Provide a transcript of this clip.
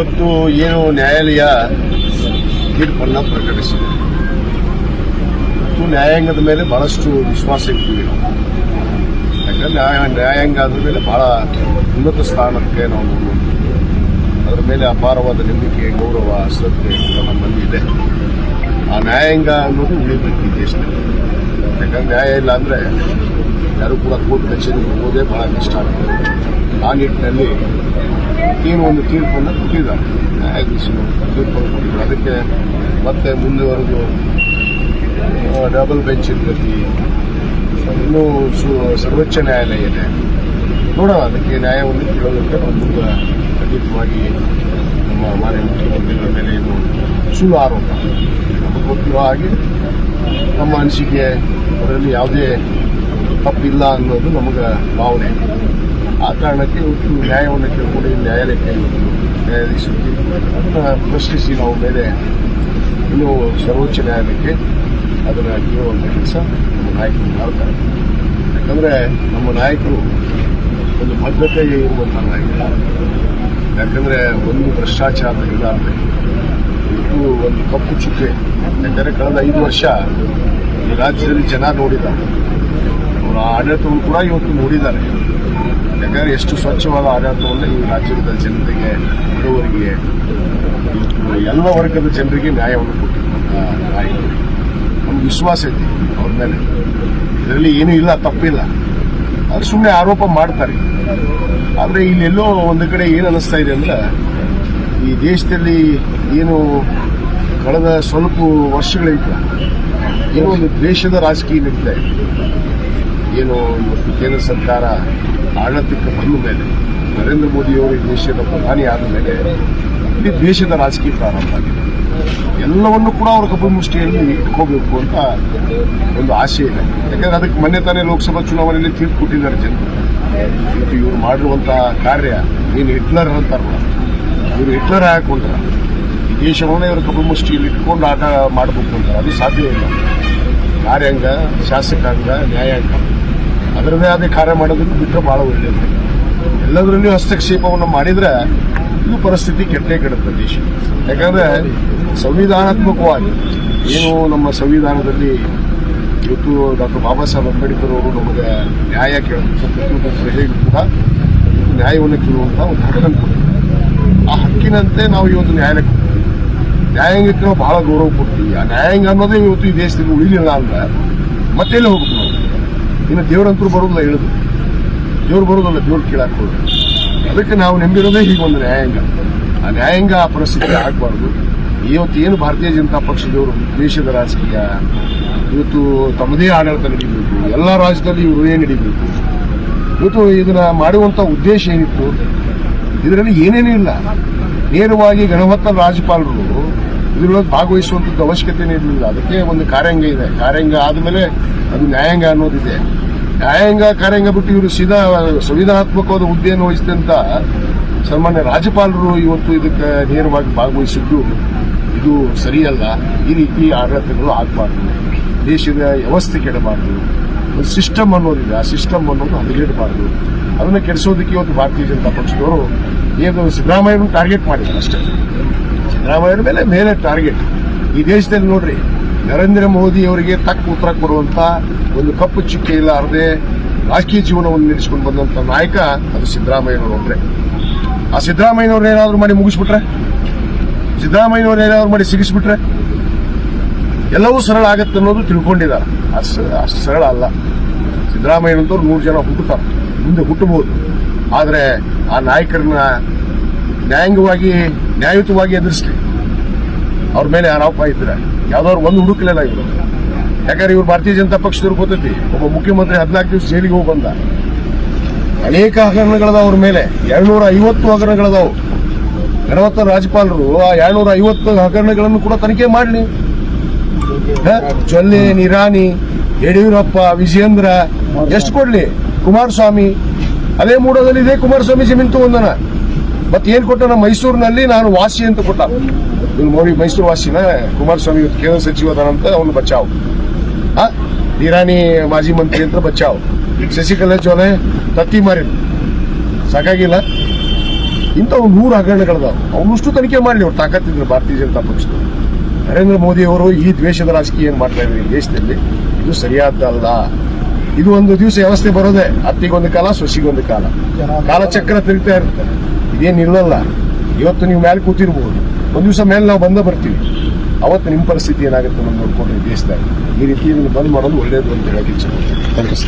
ಇವತ್ತು ಏನು ನ್ಯಾಯಾಲಯ ತೀರ್ಪನ್ನು ಪ್ರಕಟಿಸಿದೆ. ಇವತ್ತು ನ್ಯಾಯಾಂಗದ ಮೇಲೆ ಬಹಳಷ್ಟು ವಿಶ್ವಾಸ ಇರ್ತೀವಿ ನಾವು ಯಾಕಂದ್ರೆ ನ್ಯಾಯ, ನ್ಯಾಯಾಂಗ ಅದ್ರ ಮೇಲೆ ಬಹಳ ಉನ್ನತ ಸ್ಥಾನಕ್ಕೆ ನಾವು ನೋಡುವಂಥದ್ದು ಅದರ ಮೇಲೆ ಅಪಾರವಾದ ನಂಬಿಕೆ, ಗೌರವ, ಶ್ರದ್ಧೆ ನಮ್ಮಲ್ಲಿ ಇದೆ. ಆ ನ್ಯಾಯಾಂಗ ಅನ್ನೋದು ಉಳಿಬೇಕು ಈ ದೇಶದಲ್ಲಿ. ಯಾಕಂದ್ರೆ ನ್ಯಾಯ ಇಲ್ಲ ಅಂದರೆ ಯಾರು ಕೂಡ ಕೋರ್ಟ್ ಕಚೇರಿಗೆ ಹೋಗೋದೇ ಬಹಳ ಕಷ್ಟ ಆಗ್ತದೆ ಆ ನಿಟ್ಟಿನಲ್ಲಿ ಏನು ಒಂದು ತೀರ್ಪನ್ನು ಕೊಟ್ಟಿದ್ದಾರೆ ನ್ಯಾಯಾಧೀಶರು ತೀರ್ಪನ್ನು ಕೊಟ್ಟಿದ್ದಾರೆ ಅದಕ್ಕೆ ಮತ್ತೆ ಮುಂದುವರೆದು ಡಬಲ್ ಬೆಂಚ್ ಇರ್ತೈತಿ ಇನ್ನೂ ಸು, ಸರ್ವೋಚ್ಚ ನ್ಯಾಯಾಲಯ ಇದೆ. ನೋಡೋಣ, ಅದಕ್ಕೆ ನ್ಯಾಯವನ್ನು ಕೇಳೋದಕ್ಕೆ ನಾವು ಮುಂದೆ ಖಂಡಿತವಾಗಿ ನಮ್ಮ ಮಾನ್ಯ ಮುಖ್ಯಮಂತ್ರಿಗಳ ಮೇಲೆ ಏನು ಸುಳ್ಳು ಆರೋಪ. ನಮಗೆ ಗೊತ್ತಿರೋ ಹಾಗೆ ನಮ್ಮ ಅನಿಸಿಕೆ, ಅದರಲ್ಲಿ ಯಾವುದೇ ತಪ್ಪಿಲ್ಲ ಅನ್ನೋದು ನಮಗೆ ಭಾವನೆ. ಆ ಕಾರಣಕ್ಕೆ ಇವತ್ತು ನ್ಯಾಯವನ್ನು ಕೇಳ್ಕೊಂಡು ಈ ನ್ಯಾಯಾಲಯಕ್ಕೆ ನ್ಯಾಯಾಧೀಶರಿಗೆ ನ್ಯಾಯಾಧೀಶರು ಅದನ್ನು ಪ್ರಶ್ನಿಸಿ ನಾವು ಮೇಲೆ ಇನ್ನೂ ಸರ್ವೋಚ್ಚ ನ್ಯಾಯಾಲಯಕ್ಕೆ ಅದನ್ನು ಕೇಳುವಂಥ ಕೆಲಸ ನಮ್ಮ ನಾಯಕರು ಮಾಡ್ತಾರೆ ಯಾಕಂದರೆ ನಮ್ಮ ನಾಯಕರು ಒಂದು ಭದ್ರತೆ ಇರುವಂಥ ನಾಯಕರು. ಯಾಕಂದರೆ ಒಂದು ಭ್ರಷ್ಟಾಚಾರ ಇರಲಾರ್ದೆ ಇದು ಒಂದು ಕಪ್ಪು ಚುಕ್ಕೆ ಯಾಕಂದರೆ ಕಳೆದ ಐದು ವರ್ಷ ಈ ರಾಜ್ಯದಲ್ಲಿ ಜನ ನೋಡಿದ್ದಾರೆ. ಅವರ ಆಡಳಿತವನ್ನು ಕೂಡ ಇವತ್ತು ನೋಡಿದ್ದಾರೆ. ಯಾಕಂದರೆ ಎಷ್ಟು ಸ್ವಚ್ಛವಾದ ಆಡಳಿತವನ್ನು ಈ ರಾಜ್ಯದ ಜನತೆಗೆ ಬಡವರಿಗೆ, ಎಲ್ಲ ವರ್ಗದ ಜನರಿಗೆ ನ್ಯಾಯವನ್ನು ಕೊಟ್ಟಿರುವಂಥ ನಾಯಕರು. ನಮ್ಗೆ ವಿಶ್ವಾಸ ಇದೆ ಅವ್ರ ಮೇಲೆ. ಇದರಲ್ಲಿ ಏನೂ ಇಲ್ಲ, ತಪ್ಪಿಲ್ಲ. ಅದು ಸುಮ್ಮನೆ ಆರೋಪ ಮಾಡ್ತಾರೆ. ಆದರೆ ಇಲ್ಲೆಲ್ಲೋ ಒಂದು ಕಡೆ ಏನು ಅನ್ನಿಸ್ತಾ ಇದೆ ಅಂದ್ರೆ, ಈ ದೇಶದಲ್ಲಿ ಏನು ಕಳೆದ ಸ್ವಲ್ಪ ವರ್ಷಗಳಿಂದ ಏನೋ ಒಂದು ದ್ವೇಷದ ರಾಜಕೀಯ ನಡೀತಾ ಇದೆ. ಏನು ಇವತ್ತು ಕೇಂದ್ರ ಸರ್ಕಾರ ಆಡಳಿತಕ್ಕೆ ಬಂದ ಮೇಲೆ ನರೇಂದ್ರ ಮೋದಿಯವರು ಈ ದೇಶದ ಪ್ರಧಾನಿ ಆದ ಮೇಲೆ ಇಡೀ ದೇಶದ ರಾಜಕೀಯ ಪ್ರಾರಂಭ ಆಗಿದೆ. ಎಲ್ಲವನ್ನು ಕೂಡ ಅವರ ಕಬ್ಬು ಮುಷ್ಟಿಯಲ್ಲಿ ಇಟ್ಕೋಬೇಕು ಅಂತ ಒಂದು ಆಸೆ ಇದೆ. ಯಾಕಂದ್ರೆ ಅದಕ್ಕೆ ಮೊನ್ನೆ ತಾನೇ ಲೋಕಸಭಾ ಚುನಾವಣೆಯಲ್ಲಿ ತೀರ್ಪು ಕೊಟ್ಟಿದ್ದಾರೆ ಜನರು. ಇವತ್ತು ಇವರು ಮಾಡಿರುವಂಥ ಕಾರ್ಯ ಏನು ಹಿಟ್ಲರ್ ಅಂತಾರಲ್ಲ, ಇವರು ಹಿಟ್ಲರ್ ಹಾಕೊಂಡ್ರ ಈ ದೇಶವನ್ನೇ ಇವರ ಕಬ್ಬು ಮುಷ್ಟಿಯಲ್ಲಿ ಇಟ್ಕೊಂಡು ಆಟ ಮಾಡಬೇಕು ಅಂತಾರೆ. ಅದು ಸಾಧ್ಯ ಇಲ್ಲ. ಕಾರ್ಯಾಂಗ, ಶಾಸಕಾಂಗ, ನ್ಯಾಯಾಂಗ. ಅದರದೇ ಆದ ಕಾರ್ಯ ಮಾಡೋದನ್ನು ಬಿಟ್ಟರೆ ಭಾಳ ಒಳ್ಳೆಯದು ಎಲ್ಲದರಲ್ಲಿಯೂ ಹಸ್ತಕ್ಷೇಪವನ್ನು ಮಾಡಿದ್ರೆ ಇದು ಪರಿಸ್ಥಿತಿ ಕೆಟ್ಟೇ ಕೆಡುತ್ತೆ ದೇಶ. ಯಾಕಂದ್ರೆ ಸಂವಿಧಾನಾತ್ಮಕವಾಗಿ ಏನು ನಮ್ಮ ಸಂವಿಧಾನದಲ್ಲಿ ಇವತ್ತು ಡಾಕ್ಟರ್ ಬಾಬಾ ಸಾಹೇಬ್ ಅಂಬೇಡ್ಕರ್ ಅವರು ನಮಗೆ ನ್ಯಾಯ ಕೇಳೋದು ಕೂಡ ನ್ಯಾಯವನ್ನು ಕೇಳುವಂಥ ಒಂದು ಹಕ್ಕನ್ನು ಆ ಹಕ್ಕಿನಂತೆ ನಾವು ಇವತ್ತು ನ್ಯಾಯಾಲಯಕ್ಕೆ. ನ್ಯಾಯಾಂಗಕ್ಕೆ ನಾವು ಬಹಳ ಗೌರವ ಕೊಡ್ತೀವಿ. ಆ ನ್ಯಾಯಾಂಗ ಅನ್ನೋದೇ ಇವತ್ತು ಈ ದೇಶದಲ್ಲಿ ಉಳಿಲಿಲ್ಲ ಅಂದ್ರೆ ಮತ್ತೆ ಎಲ್ಲಿ ಹೋಗ್ಬೇಕು ನಾವು? ಇನ್ನು ದೇವರಂತರೂ ಬರೋದಿಲ್ಲ ಹೇಳುದು. ದೇವ್ರು ಬರೋದಲ್ಲ, ದೇವ್ರು ಹೋಗೋದು ಅದಕ್ಕೆ ನಾವು ನಂಬಿರೋದೇ ಹೀಗೆ ಒಂದು ನ್ಯಾಯಾಂಗ. ಆ ನ್ಯಾಯಾಂಗ ಆ ಪರಿಸ್ಥಿತಿ ಆಗಬಾರ್ದು. ಇವತ್ತು ಏನು ಭಾರತೀಯ ಜನತಾ ಪಕ್ಷದವರು, ದೇಶದ ರಾಜಕೀಯ, ಇವತ್ತು ತಮ್ಮದೇ ಆಡಳಿತ ನಡೀಬೇಕು. ಎಲ್ಲ ರಾಜ್ಯದಲ್ಲಿ ಇವರು ಏನು ನಡೀಬೇಕು? ಇವತ್ತು ಇದನ್ನ ಮಾಡುವಂತ ಉದ್ದೇಶ ಏನಿತ್ತು? ಇದರಲ್ಲಿ ಏನೇನೂ ಇಲ್ಲ. ನೇರವಾಗಿ ಗಣಹತ್ತ ರಾಜ್ಯಪಾಲರು ಇದರೊಳಗೆ ಭಾಗವಹಿಸುವಂಥದ್ದು ಅವಶ್ಯಕತೆನೇ ಇರಲಿಲ್ಲ. ಅದಕ್ಕೆ ಒಂದು ಕಾರ್ಯಾಂಗ ಇದೆ. ಕಾರ್ಯಾಂಗ ಆದಮೇಲೆ ಅದು ನ್ಯಾಯಾಂಗ ಅನ್ನೋದಿದೆ. ನ್ಯಾಯಾಂಗ, ಕಾರ್ಯಾಂಗ ಬಿಟ್ಟು ಇವರು ಸೀದಾ ಸಂವಿಧಾನಾತ್ಮಕವಾದ ಹುದ್ದೆಯನ್ನು ವಹಿಸಿದಂತ ಸನ್ಮಾನ್ಯ ರಾಜ್ಯಪಾಲರು ಇವತ್ತು ಇದಕ್ಕೆ ನೇರವಾಗಿ ಭಾಗವಹಿಸಿದ್ದು ಇದು ಸರಿಯಲ್ಲ. ಈ ರೀತಿ ಆಡಳಿತಗಳು ಆಗಬಾರ್ದು. ದೇಶದ ವ್ಯವಸ್ಥೆ ಕೆಡಬಾರ್ದು. ಒಂದು ಸಿಸ್ಟಮ್ ಅನ್ನೋದಿದೆ. ಆ ಸಿಸ್ಟಮ್ ಅನ್ನೋದು ಹದಗೆಡಬಾರ್ದು. ಅದನ್ನು ಕೆಡಿಸೋದಕ್ಕೆ ಇವತ್ತು ಭಾರತೀಯ ಜನತಾ ಪಕ್ಷದವರು ಏನು ಸಿದ್ದರಾಮಯ್ಯನ ಟಾರ್ಗೆಟ್ ಮಾಡಿದ್ದಾರೆ ಅಷ್ಟೇ. ಸಿದ್ದರಾಮಯ್ಯನ ಮೇಲೆ ಮೇಲೆ ಟಾರ್ಗೆಟ್ ಈ ದೇಶದಲ್ಲಿ ನೋಡ್ರಿ, ನರೇಂದ್ರ ಮೋದಿ ಅವರಿಗೆ ತಕ್ಕ ಉತ್ತರ ಕೊಡುವಂತ ಒಂದು ಕಪ್ಪು ಚುಕ್ಕೆ ಇಲ್ಲಾರದೆ ರಾಜಕೀಯ ಜೀವನವನ್ನು ನಡೆಸಿಕೊಂಡು ಬಂದಂತ ನಾಯಕ ಅದು ಸಿದ್ದರಾಮಯ್ಯನವರು ಅಂದ್ರೆ. ಆ ಸಿದ್ದರಾಮಯ್ಯನವ್ರು ಏನಾದ್ರು ಮಾಡಿ ಮುಗಿಸ್ಬಿಟ್ರೆ? ಸಿದ್ದರಾಮಯ್ಯನವ್ರು ಏನಾದ್ರು ಮಾಡಿ ಸಿಗಿಸ್ಬಿಟ್ರೆ? ಎಲ್ಲವೂ ಸರಳ ಆಗತ್ತೆ ಅನ್ನೋದು ತಿಳ್ಕೊಂಡಿದ್ದಾರೆ. ಅಷ್ಟು ಸರಳ ಅಲ್ಲ. ಸಿದ್ದರಾಮಯ್ಯನಂತವ್ರು ನೂರು ಜನ ಹುಟ್ಟುತ್ತಾರೆ. ಮುಂದೆ ಹುಟ್ಟಬಹುದು. ಆದರೆ ಆ ನಾಯಕರನ್ನ ನ್ಯಾಯಾಂಗವಾಗಿ, ನ್ಯಾಯಯುತವಾಗಿ ಎದುರಿಸಲಿ. ಅವ್ರ ಮೇಲೆ ಆರೋಪ ಇದ್ರೆ? ಯಾವ್ದಾದ್ರು ಒಂದು ಹುಡುಕ್ಲಿಲ್ಲ ಇವರು. ಯಾಕಂದ್ರೆ ಇವ್ರು ಭಾರತೀಯ ಜನತಾ ಪಕ್ಷದವ್ರು ಗೊತ್ತೈತಿ. ಒಬ್ಬ ಮುಖ್ಯಮಂತ್ರಿ ಹದಿನಾಲ್ಕು ದಿವಸ ಜೈಲಿಗೆ ಹೋಗಿ ಬಂದ. ಅನೇಕ ಹಗರಣಗಳದಾವ ಅವ್ರ ಮೇಲೆ. ಎರಡ್ನೂರ ಐವತ್ತು ಹಗರಣಗಳದಾವು. ಗಣವತ್ತ ರಾಜ್ಯಪಾಲರು, ಆ ಎರಡ್ನೂರ ಐವತ್ತು ಹಗರಣಗಳನ್ನು ಕೂಡ ತನಿಖೆ ಮಾಡಲಿ. ಜೊಲ್ಲೆ, ನಿರಾಣಿ, ಯಡಿಯೂರಪ್ಪ, ವಿಜಯೇಂದ್ರ, ಎಷ್ಟು ಕೊಡ್ಲಿ? ಕುಮಾರಸ್ವಾಮಿ. ಅದೇ ಮೂಡೋದಲ್ಲಿ ಇದೆ ಕುಮಾರಸ್ವಾಮಿ ಜಮೀನು ತಗೊಂಡನ. ಮತ್ತೆ ಏನ್ ನಮ್ಮ ಮೈಸೂರಿನಲ್ಲಿ ನಾನು ವಾಸಿ ಅಂತ ಕೊಟ್ಟ. ಇವ್ನು ಮೋರಿ ಮೈಸೂರು ವಾಸಿನ ಕುಮಾರಸ್ವಾಮಿ ಇವತ್ತು ಕೇಂದ್ರ ಸಚಿವ ಅದಾನಂತ ಅವನು ಬಚಾವ್ ಇರಾನಿ ಮಾಜಿ ಮಂತ್ರಿ ಅಂತ ಬಚಾವ್ ಶಶಿಕಲಾ ಜೊಲೆ ತತ್ತಿ ಮಾರಿ ಸಾಕಾಗಿಲ್ಲ. ಒಂದು ನೂರು ಹಗರಣಗಳದಾವ. ಅವನಷ್ಟು ತನಿಖೆ ಮಾಡಲಿ ಅವ್ರು ತಾಕತ್ತಿದ್ರು ಭಾರತೀಯ ಜನತಾ ಪಕ್ಷದವರು ನರೇಂದ್ರ ಮೋದಿ ಅವರು ಈ ದ್ವೇಷದ ರಾಜಕೀಯ ಏನು ಮಾಡ್ತಾ ಇದ್ದಾರೆ ದೇಶದಲ್ಲಿ, ಇದು ಸರಿಯಾದ್ದಲ್ಲ. ಇದು ಒಂದು ದಿವಸ ವ್ಯವಸ್ಥೆ ಬರೋದೇ ಅತ್ತಿಗೊಂದು ಕಾಲ, ಸೊಸಿಗೊಂದು ಕಾಲ. ಕಾಲಚಕ್ರ ತಿರುಗ್ತಾ ಇರುತ್ತೆ. ಇದೇನು ನಿಲ್ಲಲ್ಲ ಇವತ್ತು ನೀವು ಮೇಲೆ ಕೂತಿರ್ಬೋದು. ಒಂದು ದಿವಸ ಮೇಲೆ ನಾವು ಬಂದ ಬರ್ತೀವಿ. ಅವತ್ತು ನಿಮ್ಮ ಪರಿಸ್ಥಿತಿ ಏನಾಗುತ್ತೆ ಅನ್ನೋದು ನೋಡ್ಕೊಂಡು ದೇಶದಾಗ ಈ ರೀತಿ ಬಂದ್ ಮಾಡೋದು ಒಳ್ಳೇದು ಅಂತ ಹೇಳಕ್ಕೆ ಇಚ್ಛೆ ಥ್ಯಾಂಕ್ ಯು